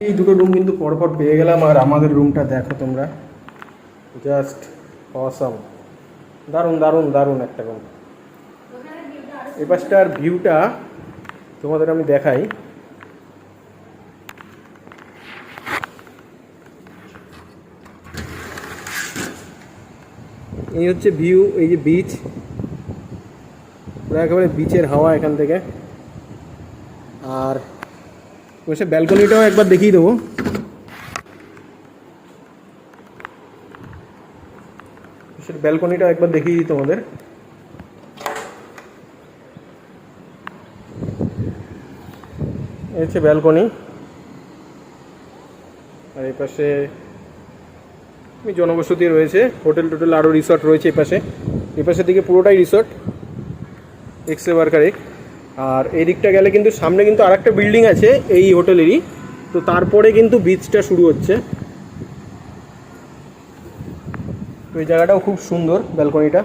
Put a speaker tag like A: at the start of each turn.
A: এই দুটো রুম কিন্তু পরপর পেয়ে গেলাম, আর আমাদের রুমটা দেখো তোমরা। জাস্ট অসাম দারুণ দারুণ দারুণ একটা রুম এই পাশটার ভিউটা তোমাদের আমি দেখাই। এই হচ্ছে ভিউ এই যে বিচ একেবারে বিচের হাওয়া এখান থেকে। আর বসে ব্যালকনিটাও একবার দেখিয়ে দেবো সেটা ব্যালকনিটাও একবার দেখিয়ে দিই তোমাদের হচ্ছে ব্যালকনি আর এই পাশে জনবসতি রয়েছে হোটেল টোটেল আরও রিসর্ট রয়েছে এই পাশে এই পাশের দিকে পুরোটাই রিসর্ট এক্সে ওয়ার্কার এক আর এই দিকটা গেলে কিন্তু সামনে কিন্তু আর একটা বিল্ডিং আছে এই হোটেলেরই। তো তারপরে কিন্তু বিচটা শুরু হচ্ছে। তো এই জায়গাটাও খুব সুন্দর ব্যালকনিটা